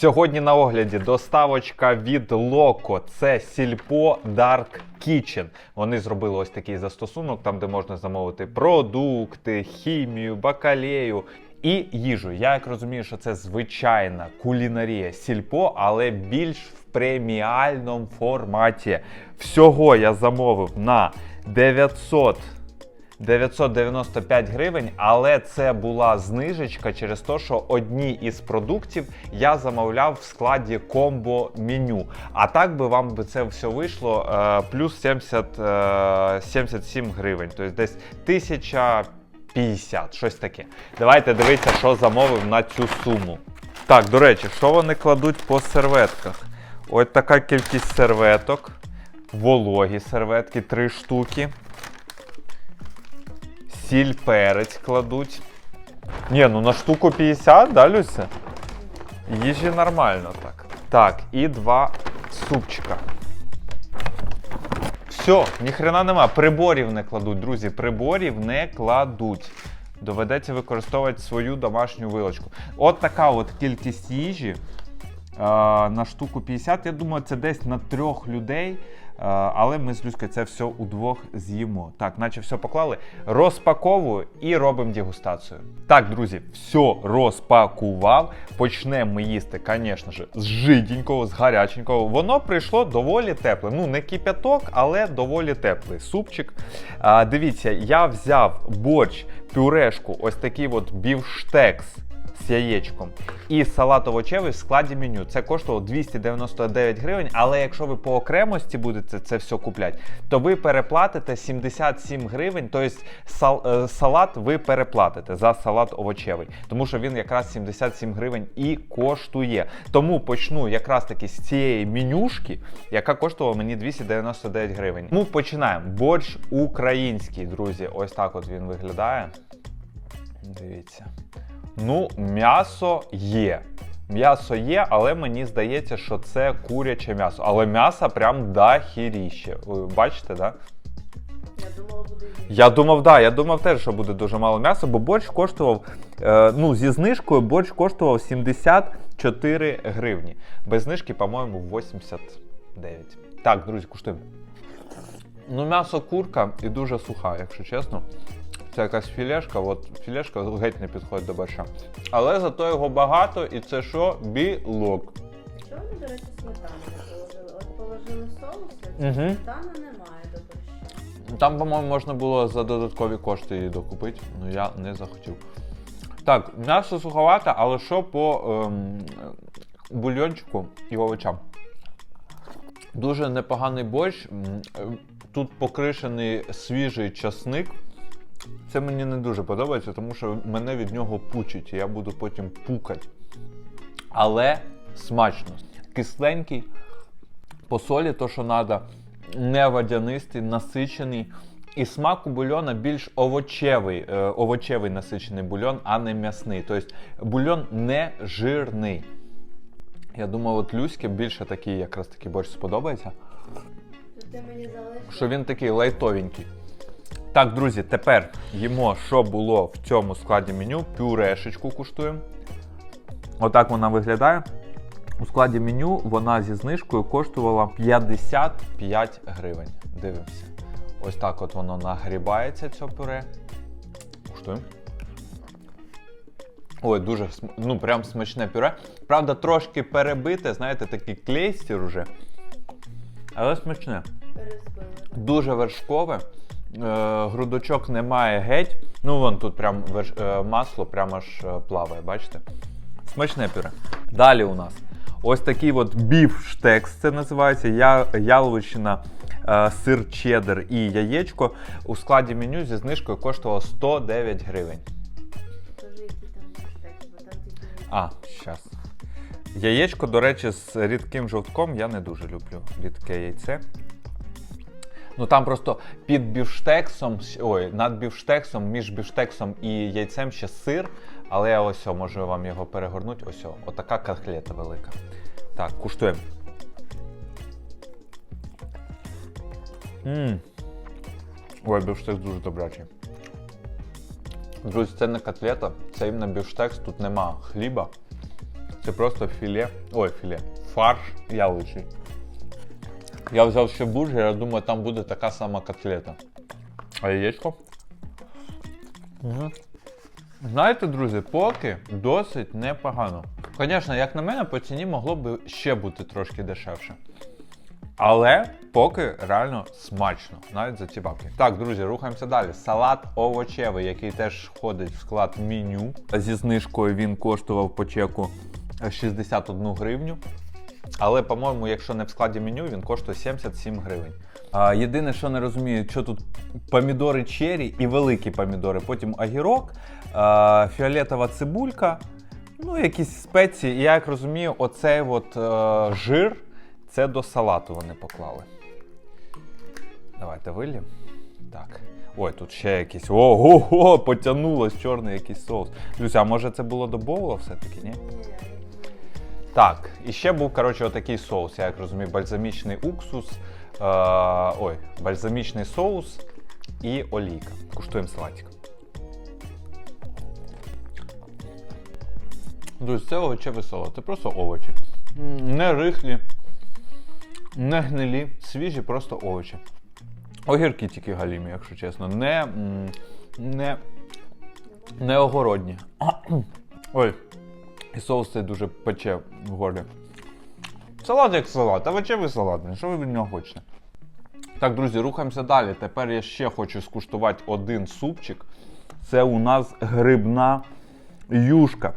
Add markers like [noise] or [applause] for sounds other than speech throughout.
Сьогодні на огляді доставочка від Loco. Це Сільпо Dark Kitchen. Вони зробили ось такий застосунок, там де можна замовити продукти, хімію, бакалею. І їжу. Я як розумію, що це звичайна кулінарія сільпо, але більш в преміальному форматі. Всього я замовив на 900 995 гривень, але це була знижечка через те, що одні із продуктів я замовляв в складі комбо меню. А так би вам би це все вийшло е, плюс 70, е, 77 гривень, тобто десь 1050, щось таке. Давайте дивитися, що замовив на цю суму. Так, до речі, що вони кладуть по серветках? Ось така кількість серветок, вологі серветки, 3 штуки. Сіль перець кладуть. Ні, ну на штуку 50, да, Люся? Їжі нормально так. Так, і два супчика. Все, ніхрена нема. Приборів не кладуть, друзі. Приборів не кладуть. Доведеться використовувати свою домашню вилочку. От така от кількість їжі е, на штуку 50. Я думаю, це десь на трьох людей. Е, але ми з Люською це все удвох з'їмо. Так, наче все поклали. Розпаковую і робимо дегустацію. Так, друзі, все розпакував. Почнемо їсти, звісно ж, з жиденького, з гаряченького. Воно прийшло доволі тепле. Ну, не кипяток, але доволі теплий. Супчик. А, дивіться, я взяв борщ, пюрешку, ось такий от бівштекс з яєчком і салат овочевий в складі меню. Це коштувало 299 гривень, але якщо ви по окремості будете це все купляти, то ви переплатите 77 гривень, тобто сал, е, салат ви переплатите за салат овочевий, тому що він якраз 77 гривень і коштує. Тому почну якраз таки з цієї менюшки, яка коштувала мені 299 гривень. Тому починаємо. Борщ український, друзі. Ось так от він виглядає. Дивіться. Ну, м'ясо є. М'ясо є, але мені здається, що це куряче м'ясо. Але м'ясо прям дахіріще. Ви бачите, так? Да? Я думала, буде. Я думав, да, я думав теж, що буде дуже мало м'яса, бо борщ коштував, е, ну, зі знижкою борщ коштував 74 гривні. Без знижки, по-моєму, 89. Так, друзі, куштуємо. Ну, м'ясо курка і дуже суха, якщо чесно. Це якась філешка, от філешка геть не підходить до борща. Але зато його багато і це що? Білок. Чого вони, до речі, сметану не положили? От положили соус, а Мгм. сметани немає до борща. Там, по-моєму, можна було за додаткові кошти її докупити, але я не захотів. Так, м'ясо суховате, але що по ем, бульйончику і овочам? Дуже непоганий борщ. М, е, Тут покришений свіжий часник. Це мені не дуже подобається, тому що мене від нього пучить, і я буду потім пукати. Але смачно. Кисленький, по солі то, що треба, не водянистий, насичений. І смак у бульйона більш овочевий, е, овочевий насичений бульйон, а не м'ясний. Тобто бульйон не жирний. Я думаю, от Люське більше такий якраз такий борщ сподобається, залишив. що він такий лайтовенький. Так, друзі, тепер їмо, що було в цьому складі меню. Пюрешечку куштуємо. Отак вона виглядає. У складі меню вона зі знижкою коштувала 55 гривень. Дивимося. Ось так от воно нагрібається, це пюре. Куштуємо. Ой, дуже ну, прям смачне пюре. Правда, трошки перебите, знаєте, такий клейстер уже. Але смачне. Дуже вершкове. Е, грудочок немає геть. Ну, вон тут прям е, масло прямо аж е, плаває, бачите? Смачне пюре. Далі у нас ось такий от біфштекс, це називається. Я, яловичина, сир чеддер і яєчко. У складі меню зі знижкою коштувало 109 гривень. А, щас. Яєчко, до речі, з рідким жовтком я не дуже люблю рідке яйце. Ну там просто під бівштексом, ой, над бівштексом, між бівштексом і яйцем ще сир, але я ось можу вам його перегорнути. Ось, о, отака котлета велика. Так, куштуємо. Мм. Ой, бівштекс дуже добрячий. Друзі, це не котлета, це іменно бівштекс, тут нема хліба. Це просто філе. Ой, філе. Фарш яличий. Я взяв ще бургер, я думаю, там буде така сама котлета. А яєчко? Мгм. Знаєте, друзі, поки досить непогано. Звісно, як на мене, по ціні могло б ще бути трошки дешевше. Але поки реально смачно, навіть за ці бабки. Так, друзі, рухаємося далі. Салат овочевий, який теж входить в склад меню. Зі знижкою він коштував по чеку 61 гривню. Але, по-моєму, якщо не в складі меню, він коштує 77 гривень. А, єдине, що не розумію, що тут помідори чері і великі помідори, потім огірок, а, фіолетова цибулька, ну, якісь спеції. І я як розумію, оцей от е, жир це до салату вони поклали. Давайте вилім. Так. Ой, тут ще якийсь. Ого, потягнулось чорний якийсь соус. Друзі, а може це було до боула все-таки, ні? Так, і ще був, коротше, отакий соус, я як розумію, бальзамічний уксус, е, ой, бальзамічний соус і олійка. Куштуємо салатик. Друзі, це овочеве салат, це просто овочі. Не рихлі, не гнилі, свіжі, просто овочі. Огірки тільки галімі, якщо чесно. Не, не, не огородні. [clears throat] Ой, і соус цей дуже пече в горлі. Салат як салат, овочевий салат. блін, Що ви від нього хочете? Так, друзі, рухаємося далі. Тепер я ще хочу скуштувати один супчик. Це у нас грибна юшка.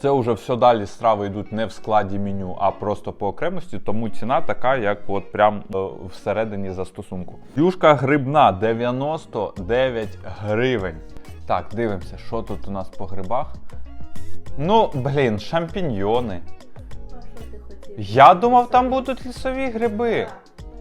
Це вже все далі страви йдуть не в складі меню, а просто по окремості, тому ціна така, як от прям е, всередині застосунку. Юшка грибна 99 гривень. Так, дивимося, що тут у нас по грибах. Ну, блін, шампіньйони. Я думав, там будуть лісові гриби.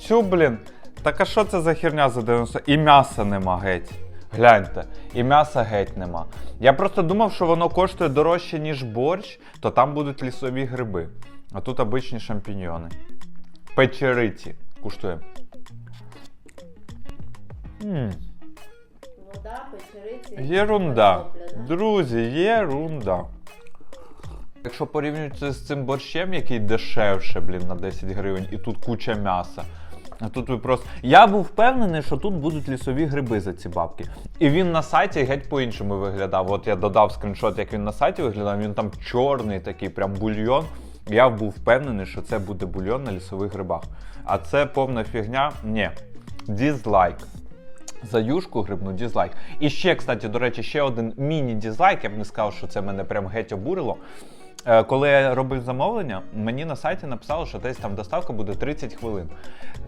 Цю, блін. Так а що це за херня за 90? І м'яса нема геть. Гляньте, і м'яса геть нема. Я просто думав, що воно коштує дорожче, ніж борщ, то там будуть лісові гриби. А тут обичні шампіньйони. Печериці. Куштуємо. М, Вода, печериці. Єрунда. Друзі, єрунда. Якщо порівнюється з цим борщем, який дешевше, блін, на 10 гривень, і тут куча м'яса. А тут ви просто. Я був впевнений, що тут будуть лісові гриби за ці бабки. І він на сайті геть по-іншому виглядав. От я додав скріншот, як він на сайті виглядав, він там чорний такий, прям бульйон. Я був впевнений, що це буде бульйон на лісових грибах. А це повна фігня. Ні. Дізлайк. За юшку грибну дізлайк. І ще, кстати, до речі, ще один міні-дізлайк. Я б не сказав, що це мене прям геть обурило. Е, Коли я робив замовлення, мені на сайті написали, що десь там доставка буде 30 хвилин.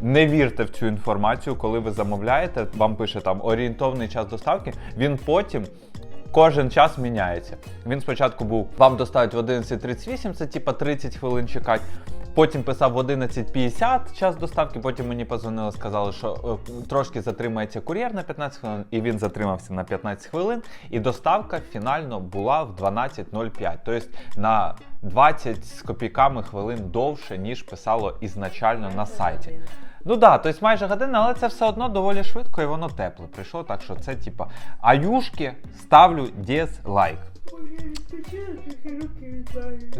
Не вірте в цю інформацію, коли ви замовляєте, вам пише там орієнтовний час доставки, він потім. Кожен час міняється. Він спочатку був вам доставить в 11.38, це типа 30 хвилин чекати. Потім писав в 11.50 час доставки. Потім мені позвонили, сказали, що е, трошки затримається кур'єр на 15 хвилин, і він затримався на 15 хвилин. І доставка фінально була в 12.05. Тобто на 20 з копійками хвилин довше, ніж писало ізначально на сайті. Ну да, тобто майже година, але це все одно доволі швидко і воно тепле прийшло. Так що це типа. аюшки юшки ставлю дізлайк.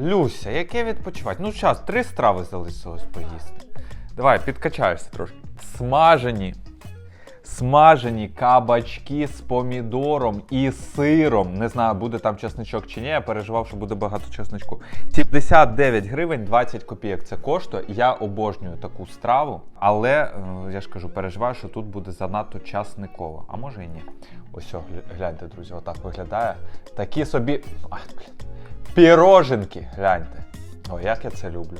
Люся, яке відпочивати? Ну, зараз, три страви залишилось поїсти. Давай, підкачаєшся трошки. Смажені. Смажені кабачки з помідором і сиром. Не знаю, буде там чесничок чи ні. Я переживав, що буде багато чесничку. 79 гривень 20 копійок це коштує. Я обожнюю таку страву, але е, я ж кажу, переживаю, що тут буде занадто часниково. А може і ні. Ось, о, гляньте, друзі, отак виглядає. Такі собі. Ай, блін. Піроженки, гляньте. О, як я це люблю.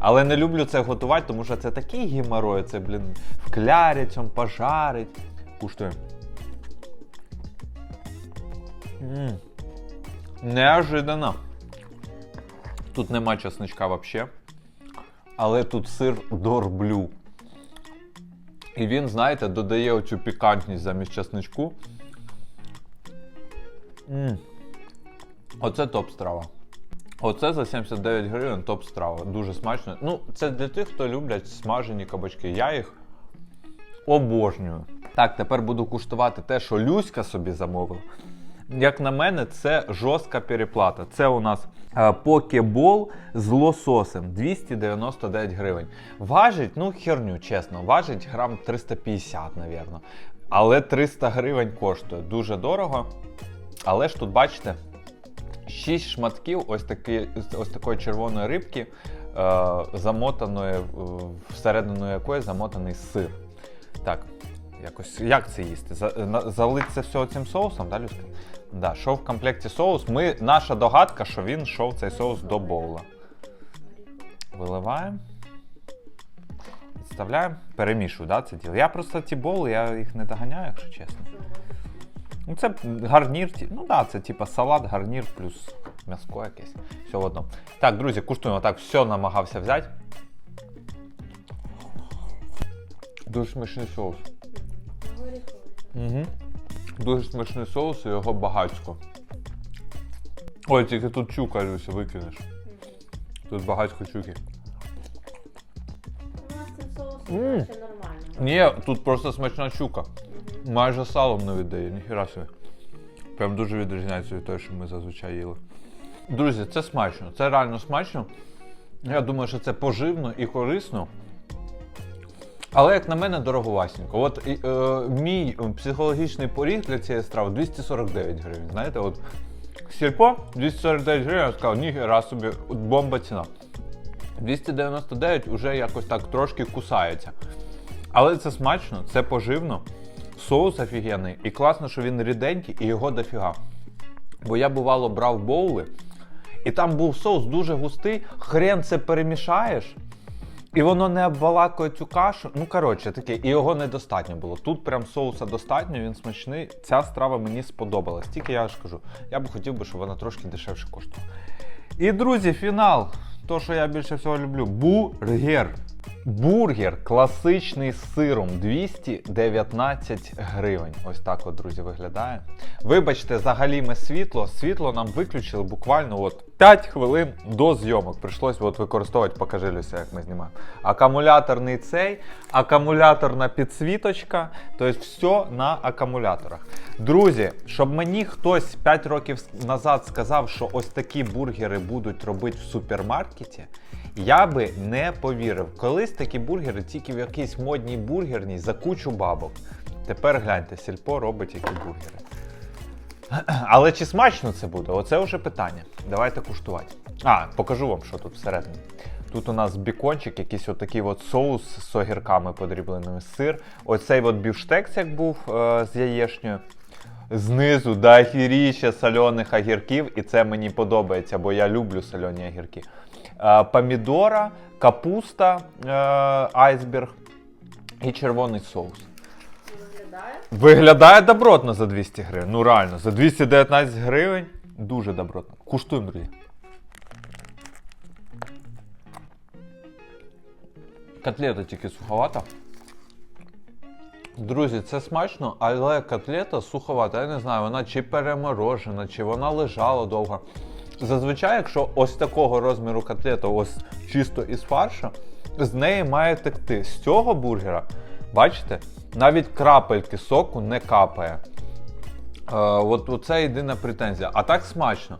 Але не люблю це готувати, тому що це такий геморрой, це, блін, в цьому пожарить. Куштуємо. М. Неожиданно. Тут нема чесничка взагалі. Але тут сир дорблю. І він, знаєте, додає оцю пікантність замість чесничку. М. Оце топ страва. Оце за 79 гривень топ страва. Дуже смачно. Ну, це для тих, хто люблять смажені кабачки. Я їх обожнюю. Так, тепер буду куштувати те, що Люська собі замовила. як на мене, це жорстка переплата. Це у нас е, покебол з лососем 299 гривень. Важить, ну херню, чесно, важить грам 350, напевно. Але 300 гривень коштує. Дуже дорого. Але ж тут бачите, 6 шматків ось, такі, ось такої червоної рибки, е, замотаної, е, всередину якої замотаний сир. Так, якось як це їсти? За, на- залить це все цим соусом, да, Люська? Да, що в комплекті соус. Ми, наша догадка, що він йшов цей соус до боула. Виливаємо. Відставляємо, перемішую, да, це діло. Я просто ті боули, я їх не доганяю, якщо чесно. Ну, це гарнір, ну да, це типа салат, гарнір плюс м'яско якесь. Все в одному. Так, друзі, куштуємо. Так, все намагався взяти. Дуже смачний соус. Угу. Дуже смачний соус і його багатько. Ой, тільки тут чука, Люся, викинеш. Тут багатько чуки. У нас цим соусом нормально. Ні, тут просто смачна чука. Майже салом не віддає, ніхіра собі. Прям дуже відрізняється від того, що ми зазвичай їли. Друзі, це смачно, це реально смачно. Я думаю, що це поживно і корисно. Але, як на мене, дороговасенько. От е, мій психологічний поріг для цієї страви 249 гривень. Знаєте, от сільпо 249 гривень, я сказав, ніхера собі, от бомба ціна. 299 вже якось так трошки кусається. Але це смачно, це поживно. Соус офігенний. І класно, що він ріденький і його дофіга. Бо я бувало брав боули, і там був соус дуже густий, хрен це перемішаєш, і воно не обвалакує цю кашу. Ну, коротше, таке, і його недостатньо було. Тут прям соуса достатньо, він смачний. Ця страва мені сподобалась. Тільки я ж кажу, я б хотів би, щоб вона трошки дешевше коштувала. І, друзі, фінал. То, що я більше всього люблю. Бургер. Бургер класичний з сиром 219 гривень. Ось так от, друзі, виглядає. Вибачте, за галіме світло. Світло нам виключили буквально от 5 хвилин до зйомок. Прийшлось от використовувати, покажи Люся, як ми знімаємо. Акумуляторний цей, акумуляторна підсвіточка, тобто все на акумуляторах. Друзі, щоб мені хтось 5 років назад сказав, що ось такі бургери будуть робити в супермаркеті, я би не повірив. Колись такі бургери тільки в якійсь модній бургерній за кучу бабок. Тепер гляньте, сільпо робить які бургери. [clears throat] Але чи смачно це буде? Оце вже питання. Давайте куштувати. А, покажу вам, що тут всередині. Тут у нас бікончик, якийсь отакий от соус з огірками подрібленими, сир. Оцей от бівштекс, як був е, з яєшнею. Знизу дохіріще соляних огірків, і це мені подобається, бо я люблю солені огірки. Е, помідора, капуста, е, айсберг і червоний соус. Виглядає. Виглядає добротно за 200 гривень. Ну реально, за 219 гривень дуже добротно. Куштуємо, друзі. Котлета тільки суховата. Друзі, це смачно, але котлета суховата. Я не знаю, вона чи переморожена, чи вона лежала довго. Зазвичай, якщо ось такого розміру котлета, ось чисто із фарша, з неї має текти. З цього бургера, бачите, навіть крапельки соку не капає. Е, от це єдина претензія. А так смачно.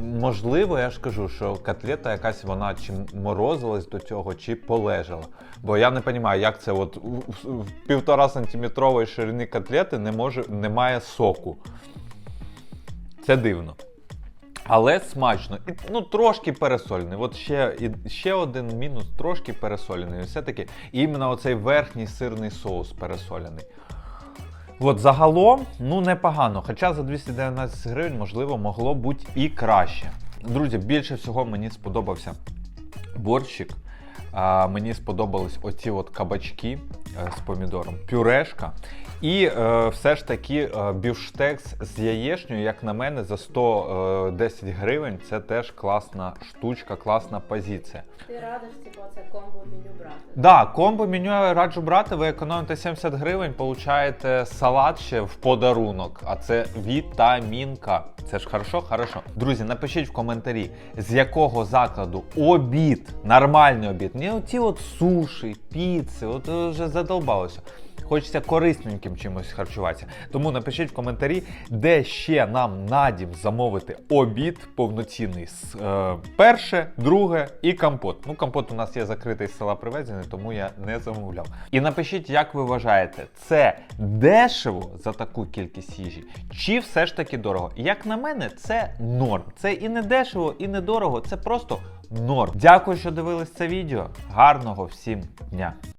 Можливо, я ж кажу, що котлета якась вона чи морозилась до цього, чи полежала. Бо я не розумію, як це от в, півтора сантиметрової ширини котлети не може, немає соку. Це дивно. Але смачно. І, ну, трошки пересолений. От ще, і, ще один мінус, трошки пересолений. Все-таки іменно оцей верхній сирний соус пересолений. От загалом, ну непогано. Хоча за 219 гривень, можливо, могло бути і краще. Друзі, більше всього мені сподобався борщик. А, мені сподобались оці от кабачки е, з помідором, пюрешка. І е, все ж таки е, бівштекс з яєчнею, як на мене, за 110 гривень це теж класна штучка, класна позиція. Ти радиш, типу, це комбо меню брати. Да, комбо меню я раджу брати. Ви економите 70 гривень, получаєте салат ще в подарунок. А це вітамінка. Це ж хорошо, хорошо. Друзі, напишіть в коментарі, з якого закладу обід, нормальний обід, не оці от суші, піци, от е, вже задолбалося. Хочеться корисненьким чимось харчуватися. Тому напишіть в коментарі, де ще нам на дім замовити обід повноцінний з е, перше, друге і компот. Ну, компот у нас є закритий з села привезений, тому я не замовляв. І напишіть, як ви вважаєте, це дешево за таку кількість їжі, чи все ж таки дорого? Як на мене, це норм. Це і не дешево, і не дорого. Це просто норм. Дякую, що дивились це відео. Гарного всім дня!